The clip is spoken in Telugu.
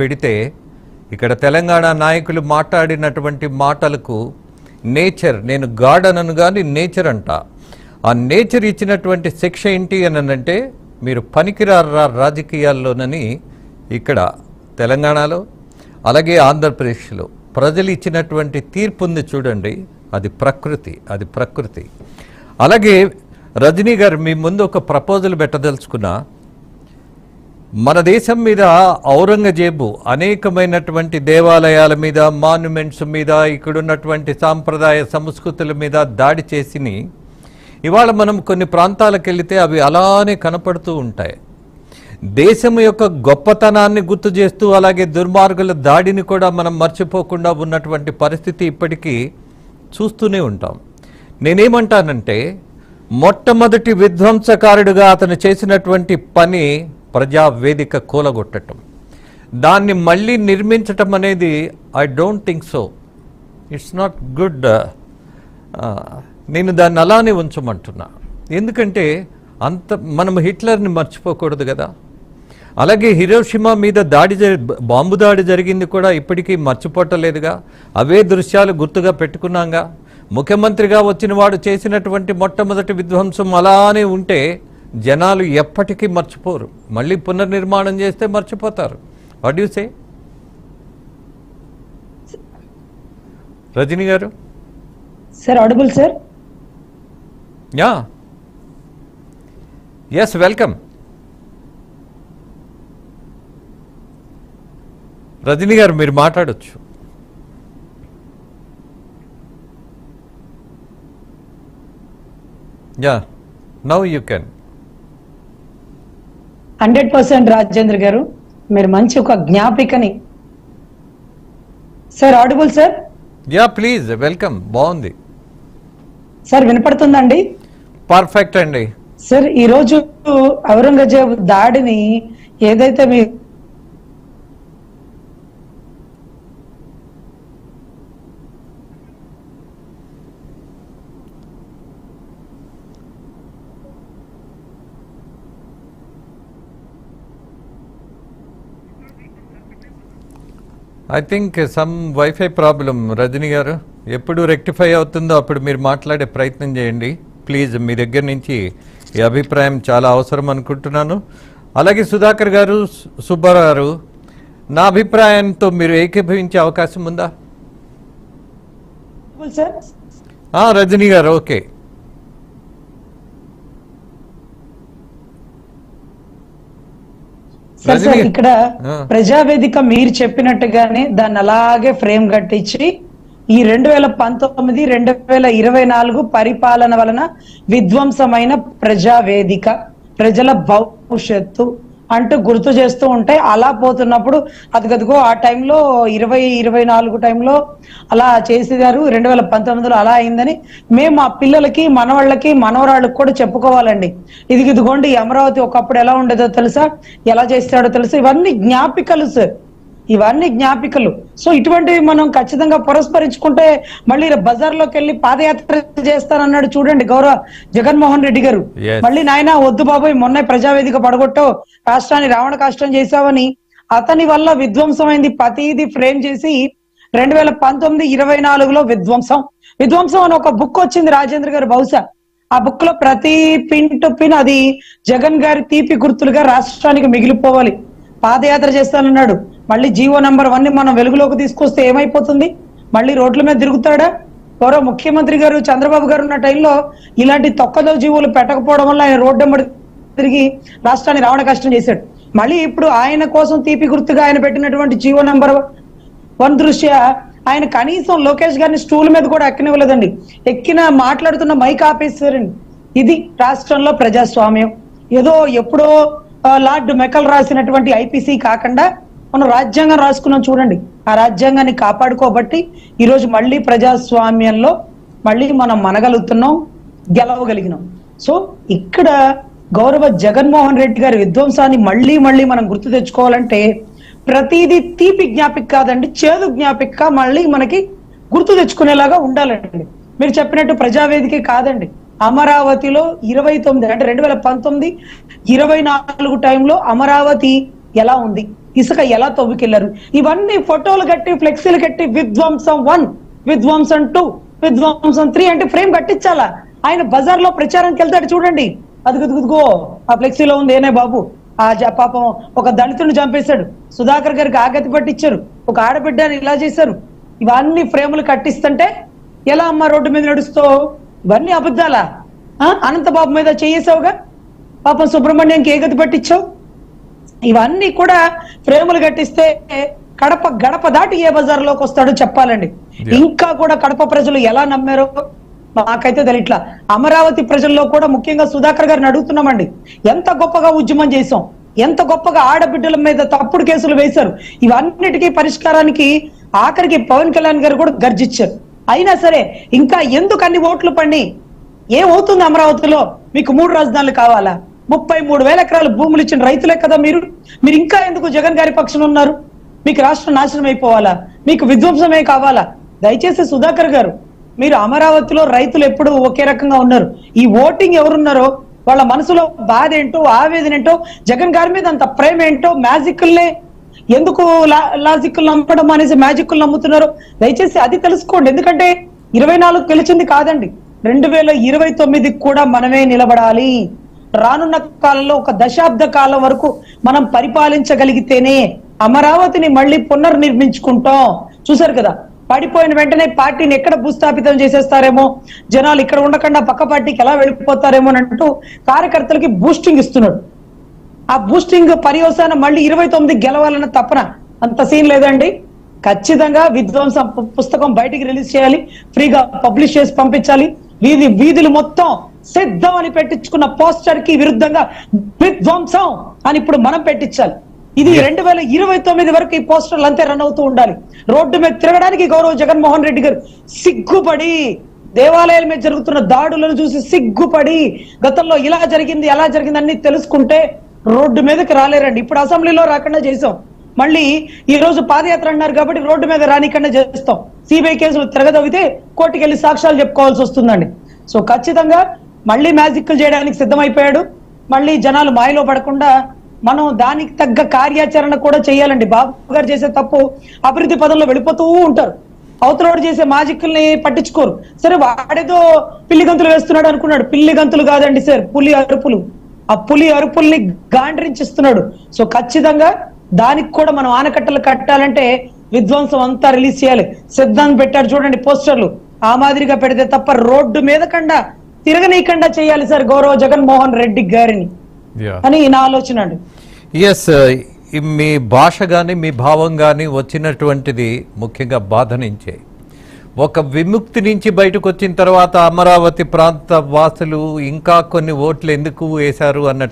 పెడితే ఇక్కడ తెలంగాణ నాయకులు మాట్లాడినటువంటి మాటలకు నేచర్ నేను గాడ్ అనను కానీ నేచర్ అంట. ఆ నేచర్ ఇచ్చినటువంటి శిక్ష ఏంటి అని అంటే మీరు పనికిరారా రాజకీయాల్లోనని ఇక్కడ తెలంగాణలో అలాగే ఆంధ్రప్రదేశ్లో ప్రజలు ఇచ్చినటువంటి తీర్పు ఉంది చూడండి అది ప్రకృతి అది ప్రకృతి. అలాగే రజనీ గారు మీ ముందు ఒక ప్రపోజల్ పెట్టదలుచుకున్నా మన దేశం మీద ఔరంగజేబు అనేకమైనటువంటి దేవాలయాల మీద మాన్యుమెంట్స్ మీద ఇక్కడున్నటువంటి సాంప్రదాయ సంస్కృతుల మీద దాడి చేసిని ఇవాళ మనం కొన్ని ప్రాంతాలకు వెళితే అవి అలానే కనపడుతూ ఉంటాయి. దేశం యొక్క గొప్పతనాన్ని గుర్తు చేస్తూ అలాగే దుర్మార్గుల దాడిని కూడా మనం మర్చిపోకుండా ఉన్నటువంటి పరిస్థితి ఇప్పటికీ చూస్తూనే ఉంటాం. నేనేమంటానంటే మొట్టమొదటి విధ్వంసకారుడిగా అతను చేసినటువంటి పని ప్రజావేదిక కూలగొట్టడం దాన్ని మళ్ళీ నిర్మించటం అనేది I don't think so it's not good నేను దాన్ని అలానే ఉంచమంటున్నా. ఎందుకంటే అంత మనం హిట్లర్ని మర్చిపోకూడదు కదా. అలాగే హిరోషిమా మీద దాడి జరి బాంబు దాడి జరిగింది కూడా ఇప్పటికీ మర్చిపోవటలేదుగా అవే దృశ్యాలు గుర్తుగా పెట్టుకున్నాంగా. ముఖ్యమంత్రిగా వచ్చిన వాడు చేసినటువంటి మొట్టమొదటి విధ్వంసం అలానే ఉంటే జనాలు ఎప్పటికీ మర్చిపోరు. మళ్ళీ పునర్నిర్మాణం చేస్తే మర్చిపోతారు. What you say Rajani garu? Sir audible sir yeah yes welcome Rajani garu మీరు మాట్లాడొచ్చు. Yeah now you can hundred percent Rajendra garu మీరు మంచి ఒక జ్ఞాపికని. Sir audible sir? Yeah please welcome బాగుంది. సార్ వినపడుతుందండి? పర్ఫెక్ట్ అండి. సార్ ఈ రోజు ఔరంగజేబు దాడిని ఏదైతే మీ I think some wifi problem Rajani garu. ఎప్పుడు రెక్టిఫై అవుతుందో అప్పుడు మీరు మాట్లాడే ప్రయత్నం చేయండి. ప్లీజ్ మీ దగ్గర నుంచి ఈ అభిప్రాయం చాలా అవసరం అనుకుంటున్నాను. అలాగే సుధాకర్ గారు సుబ్బారావు గారు నా అభిప్రాయంతో మీరు ఏకీభవించే అవకాశం ఉందా? రజనీ గారు ఓకే సార్ సార్ రజనీ- ఇక్కడ. ప్రజావేదిక మీరు చెప్పినట్టుగానే దాన్ని అలాగే ఫ్రేమ్ కట్టించి ఈ రెండు వేల పంతొమ్మిది రెండు వేల ఇరవై నాలుగు పరిపాలన వలన విధ్వంసమైన ప్రజావేదిక ప్రజల భవిష్యత్తు అంటూ గుర్తు చేస్తూ ఉంటే అలా పోతున్నప్పుడు అదిగదిగో ఆ టైంలో ఇరవై ఇరవై నాలుగు టైంలో అలా చేసేదారు. రెండు వేల పంతొమ్మిదిలో అలా అయిందని మేము మా పిల్లలకి మనవాళ్ళకి మనవరాళ్ళకి కూడా చెప్పుకోవాలండి. ఇది ఇదిగోండి అమరావతి ఒకప్పుడు ఎలా ఉండేదో తెలుసా? ఎలా చేస్తాడో తెలుసా? ఇవన్నీ జ్ఞాపికలు సార్. ఇవన్నీ జ్ఞాపికలు. సో ఇటువంటివి మనం ఖచ్చితంగా పురస్కరించుకుంటే మళ్ళీ బజార్లోకి వెళ్ళి పాదయాత్ర చేస్తానన్నాడు చూడండి గౌరవ జగన్మోహన్ రెడ్డి గారు. మళ్ళీ నాయన వద్దు బాబాయ్ మొన్న ప్రజావేదిక పడగొట్టో రాష్ట్రాన్ని రావణ కాష్టం చేశావని. అతని వల్ల విధ్వంసమైంది ప్రతిది ఫ్రేమ్ చేసి రెండు వేల పంతొమ్మిది ఇరవై నాలుగులో విధ్వంసం. విధ్వంసం అని ఒక బుక్ వచ్చింది రాజేంద్ర గారు బహుశా. ఆ బుక్లో ప్రతి పిన్ టు పిన్ అది జగన్ గారి తీపి గుర్తులుగా రాష్ట్రానికి మిగిలిపోవాలి. పాదయాత్ర చేస్తానన్నాడు. మళ్ళీ జీవో నెంబర్ వన్ని మనం వెలుగులోకి తీసుకొస్తే ఏమైపోతుంది? మళ్ళీ రోడ్ల మీద తిరుగుతాడా? గౌరవ ముఖ్యమంత్రి గారు చంద్రబాబు గారు ఉన్న టైంలో ఇలాంటి తొక్కదో జీవులు పెట్టకపోవడం వల్ల ఆయన రోడ్డెంబడి తిరిగి రాష్ట్రాన్ని రావడం కష్టం చేశాడు. మళ్ళీ ఇప్పుడు ఆయన కోసం తీపి గుర్తుగా ఆయన పెట్టినటువంటి జీవో నెంబర్ వన్ దృష్ట్యా ఆయన కనీసం లోకేష్ గారిని స్టూల్ మీద కూడా ఎక్కనివ్వలేదండి. ఎక్కిన మాట్లాడుతున్న మైక్ ఆపేశారండి. ఇది రాష్ట్రంలో ప్రజాస్వామ్యం. ఏదో ఎప్పుడో లార్డ్ మెకల్ రాసినటువంటి ఐపీసీ కాకుండా మనం రాజ్యాంగం రాసుకున్నాం చూడండి. ఆ రాజ్యాంగాన్ని కాపాడుకోబట్టి ఈరోజు మళ్ళీ ప్రజాస్వామ్యంలో మళ్ళీ మనం మనగలుగుతున్నాం గెలవగలిగినాం. సో ఇక్కడ గౌరవ జగన్మోహన్ రెడ్డి గారి విధ్వంసాన్ని మళ్ళీ మళ్ళీ మనం గుర్తు తెచ్చుకోవాలంటే ప్రతిదీ తీపి జ్ఞాపిక కాదండి చేదు జ్ఞాపిక మళ్ళీ మనకి గుర్తు తెచ్చుకునేలాగా ఉండాలండి. మీరు చెప్పినట్టు ప్రజావేదిక కాదండి. అమరావతిలో ఇరవై తొమ్మిది అంటే రెండు వేల పంతొమ్మిది ఇరవై నాలుగు టైంలో అమరావతి ఎలా ఉంది? ఇసుక ఎలా తవ్వుకెళ్ళారు ఇవన్నీ ఫోటోలు కట్టి ఫ్లెక్సీలు కట్టి విధ్వంసం వన్ విధ్వంసం టూ విధ్వంసం త్రీ అంటే ఫ్రేమ్ కట్టించాలా? ఆయన బజార్లో ప్రచారానికి వెళ్తాడు చూడండి. అదుగుదుగుదుగో ఆ ఫ్లెక్సీలో ఉంది ఏనే బాబు? ఆ జ- పాపం ఒక దళితుడిని చంపేశాడు. సుధాకర్ గారికి ఆగతి పట్టించారు. ఒక ఆడబిడ్డని ఇలా చేశారు. ఇవన్నీ ఫ్రేములు కట్టిస్తుంటే ఎలా అమ్మా రోడ్డు మీద నడుస్తావు ఇవన్నీ అబద్ధాలా? ఆ? అనంతబాబు మీద చేయేసావుగా? పాపం సుబ్రహ్మణ్యంకి ఏ గతి పట్టించావు? ఇవన్నీ కూడా ఫ్రేములు కట్టిస్తే కడప గడప దాటి ఏ బజార్లోకి వస్తాడో చెప్పాలండి. ఇంకా కూడా కడప ప్రజలు ఎలా నమ్మారో మాకైతే తెలియట్లా అమరావతి ప్రజల్లో కూడా ముఖ్యంగా సుధాకర్ గారిని అడుగుతున్నామండి. ఎంత గొప్పగా ఉద్యమం చేశాం ఎంత గొప్పగా ఆడబిడ్డల మీద తప్పుడు కేసులు వేశారు ఇవన్నిటికీ పరిష్కారానికి ఆఖరికి పవన్ కళ్యాణ్ గారు కూడా గర్జించారు. అయినా సరే ఇంకా ఎందుకు అన్ని ఓట్లు పడి ఏమవుతుంది అమరావతిలో? మీకు మూడు రాజధానులు కావాలా? ముప్పై మూడు వేల ఎకరాలు భూములు ఇచ్చిన రైతులే కదా మీరు? మీరు ఇంకా ఎందుకు జగన్ గారి పక్షం ఉన్నారు? మీకు రాష్ట్రం నాశనం అయిపోవాలా? మీకు విధ్వంసమే కావాలా? దయచేసి సుధాకర్ గారు మీరు అమరావతిలో రైతులు ఎప్పుడు ఒకే రకంగా ఉన్నారు. ఈ ఓటింగ్ ఎవరున్నారో వాళ్ళ మనసులో బాధ ఏంటో ఆవేదన ఏంటో జగన్ గారి మీద అంత ప్రేమ ఏంటో మ్యాజిక్లే ఎందుకు లాజిక్లు నమ్మడం అనేసి మ్యాజిక్లు నమ్ముతున్నారు దయచేసి అది తెలుసుకోండి. ఎందుకంటే ఇరవై నాలుగు గెలిచింది కాదండి. రెండు వేల ఇరవై తొమ్మిదికి కూడా మనమే నిలబడాలి. రానున్న కాలంలో ఒక దశాబ్ద కాలం వరకు మనం పరిపాలించగలిగితేనే అమరావతిని మళ్ళీ పునర్నిర్మించుకుంటాం. చూసారు కదా? పడిపోయిన వెంటనే పార్టీని ఎక్కడ భూస్థాపితం చేసేస్తారేమో? జనాలు ఇక్కడ ఉండకుండా పక్క పార్టీకి ఎలా వెళ్ళిపోతారేమో అని అంటూ కార్యకర్తలకి బూస్టింగ్ ఇస్తున్నాడు. ఆ బూస్టింగ్ పర్యవసానం మళ్ళీ ఇరవై తొమ్మిది గెలవాలన్న తపన అంత సీన్ లేదండి. ఖచ్చితంగా విధ్వంసం పుస్తకం బయటికి రిలీజ్ చేయాలి ఫ్రీగా పబ్లిష్ చేసి పంపించాలి. వీధి వీధులు మొత్తం సిద్ధం అని పెట్టించుకున్న పోస్టర్కి విరుద్ధంగా విధ్వంసం అని ఇప్పుడు మనం పెట్టించాలి. ఇది రెండు వేల ఇరవై తొమ్మిది వరకు ఈ పోస్టర్లు అంతే రన్ అవుతూ ఉండాలి. రోడ్డు మీద తిరగడానికి గౌరవ జగన్మోహన్ రెడ్డి గారు సిగ్గుపడి దేవాలయాల మీద జరుగుతున్న దాడులను చూసి సిగ్గుపడి గతంలో ఇలా జరిగింది అలా జరిగింది అన్ని తెలుసుకుంటే రోడ్డు మీదకి రాలేరండి. ఇప్పుడు అసెంబ్లీలో రాకుండా చేసాం మళ్ళీ ఈ రోజు పాదయాత్ర అన్నారు కాబట్టి రోడ్డు మీద రానికన్నా చేస్తాం. సిబిఐ కేసులు తిరగదవితే కోర్టుకి వెళ్ళి సాక్ష్యాలు చెప్పుకోవాల్సి వస్తుందండి. సో ఖచ్చితంగా మళ్ళీ మ్యాజిక్లు చేయడానికి సిద్ధమైపోయాడు. మళ్ళీ జనాలు మాయలో పడకుండా మనం దానికి తగ్గ కార్యాచరణ కూడా చేయాలండి. బాబు గారు చేసే తప్పు అభివృద్ధి పదంలో వెళ్ళిపోతూ ఉంటారు. అవతలోడు చేసే మాజిక్ల్ని పట్టించుకోరు. సరే వాడేదో పిల్లి గంతులు వేస్తున్నాడు అనుకున్నాడు. పిల్లి గంతులు కాదండి సార్ పులి అరుపులు. ఆ పులి అరుపుల్ని గాండ్రించిస్తున్నాడు. సో ఖచ్చితంగా దానికి కూడా మనం ఆనకట్టలు కట్టాలంటే విధ్వంసం అంతా రిలీజ్ చేయాలి. సిద్ధంగా పెట్టారు చూడండి పోస్టర్లు. ఆ మాదిరిగా పెడితే తప్ప రోడ్డు మీద కండా తిరగనీయకుండా చేయాలి సార్ గౌరవ జగన్మోహన్ రెడ్డి గారిని. అని నా ఆలోచన అండి ఎస్ మీ భాష కానీ మీ భావం కానీ వచ్చినటువంటిది ముఖ్యంగా బాధ నుంచే. ఒక విముక్తి నుంచి బయటకు వచ్చిన తర్వాత అమరావతి ప్రాంత వాసులు ఇంకా కొన్ని ఓట్లు ఎందుకు వేశారు అన్నటువంటి